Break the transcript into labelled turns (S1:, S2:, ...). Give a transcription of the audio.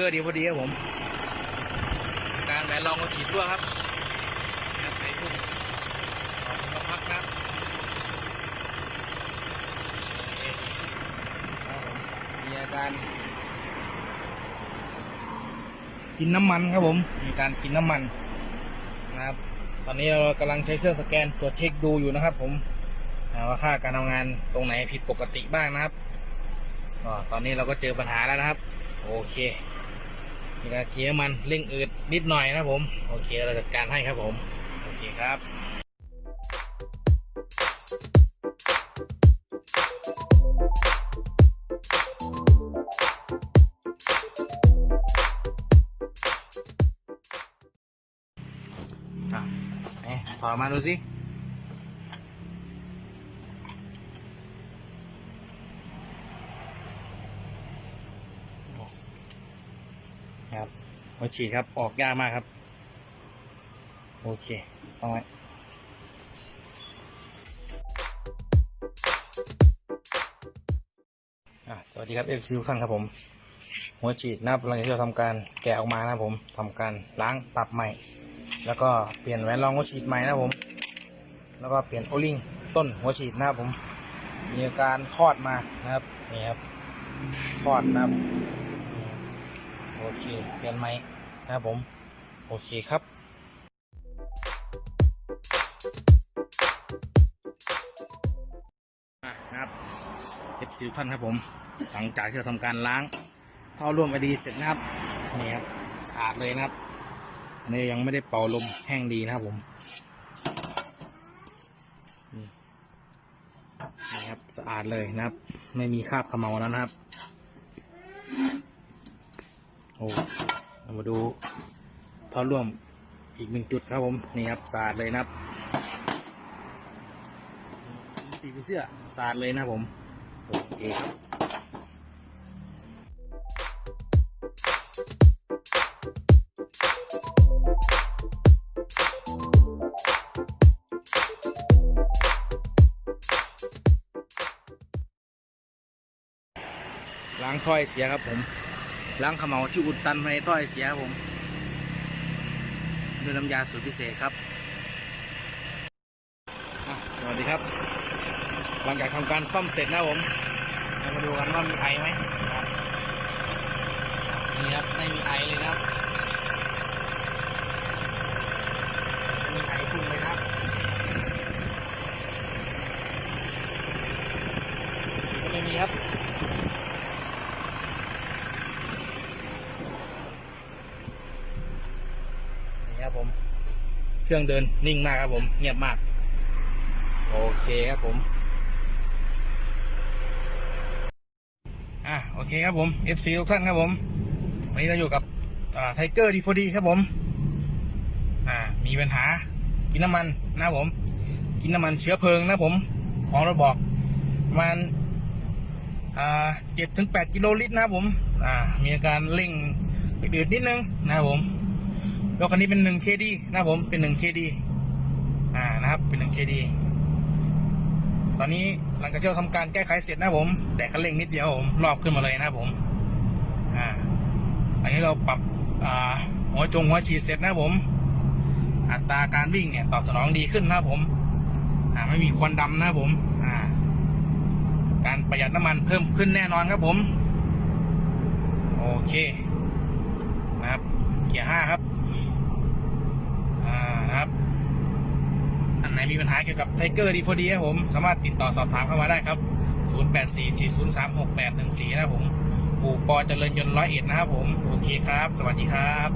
S1: เกอร์ดีพอดีครับผม การแหวนลองก็ฉีดตัวครับครับใส่พุ่งขอบคุณพักครับโอเคครับผมมีอาการกินน้ำมันครับผม มีการกินน้ำมันนะครับ ตอนนี้เรากำลังใช้เครื่องสแกนตรวจเช็คดูอยู่นะครับ ผมอ่าว่าค่าการทำงานตรงไหนผิดปกติบ้างนะครับก็ตอนนี้เราก็เจอปัญหาแล้วนะครับ โอเค มีการเคลียร์มันเร่งอืดนิดหน่อยนะครับผม โอเคเราจัดการให้ครับผม โอเคครับอะเอ๊ะถอดมาดูสิ ครับหัวฉีดครับ ออกยากมากครับ โอเคต้องไว้สวัสดีครับเอฟซีทุกท่านครับผม หัวฉีดนะครับหลังจากที่เราทำการแกะออกมานะครับผมทำการล้างปรับใหม่ แล้วก็เปลี่ยนแหวนรองหัวฉีดใหม่นะครับผม แล้วก็เปลี่ยนโอลิงต้นหัวฉีดนะครับผม มีการทอดมานะครับนี่ครับทอดนะครับ โอเคเปลี่ยนไหมนะครับผม โอเคครับนะครับเอฟซีท่านครับผม หลังจากที่เราทำการล้างท่อร่วมไอดีเสร็จนะครับนี่ครับสะอาดเลยนะครับอันนี้ยังไม่ได้เป่าลมแห้งดีนะครับผมนี่ครับสะอาดเลยนะครับ ไม่มีคราบขมเมาแล้วนะครับ โอ้เรามาดูท่อร่วมอีกหนึ่งจุดครับผมนี่ครับสะอาดเลยนะครับปีกเสื้อสะอาดเลยนะผมโอเคครับล้างถ้อยเสียครับผม ล้างขมเหลาที่อุดตันภายในถ้อยเสียครับผมด้วยน้ำยาสูตรพิเศษครับสวัสดีครับ หลังจากทำการซ่อมเสร็จนะผมเรามาดูกันว่ามีไอไหมนี่ครับไม่มีไอเลยนะครับมีไอพุ่งเลยครับก็ไม่มีครับ นี่ครับผม เครื่องเดินนิ่งมากครับผม เงียบมาก โอเคครับผมอะโอเคครับผม FC ทุกท่านครับผมวันนี้เราอยู่กับไทเกอร์ดีโฟดีครับผม อ่า มีปัญหา กินน้ำมันนะครับผม กินน้ำมันเชื้อเพลิงนะครับผม ของเราบอกประมาณอ่าเจ็ดถึงแปดกิโลลิตรนะครับผม อ่า มีอาการเร่งเดือดนิดนึงนะครับผม รถคันนี้เป็นหนึ่งเคดีนะผมเป็นหนึ่งเคดีอ่านะครับเป็นหนึ่งเคดีตอนนี้หลังจากที่เราทำการแก้ไขเสร็จนะผม แต่คันเร่งนิดเดียวผมรอบขึ้นมาเลยนะผมอ่าอันนี้เราปรับอ่าหัวจงหัวฉีดเสร็จนะผม อัตราการวิ่งเนี่ยตอบสนองดีขึ้นนะผมอ่าไม่มีควันดำนะผมอ่าการประหยัดน้ำมันเพิ่มขึ้นแน่นอนครับผม โอเคนะครับเกียร์ห้าครับ นะครับอันไหนมีปัญหาเกี่ยวกับไทเกอร์ดีโฟดีครับผมสามารถติดต่อสอบถามเข้ามาได้ครับ 0844036814 นะครับผมปู่ปอเจริญยนต์ร้อยเอ็ดนะครับผม โอเคครับ สวัสดีครับ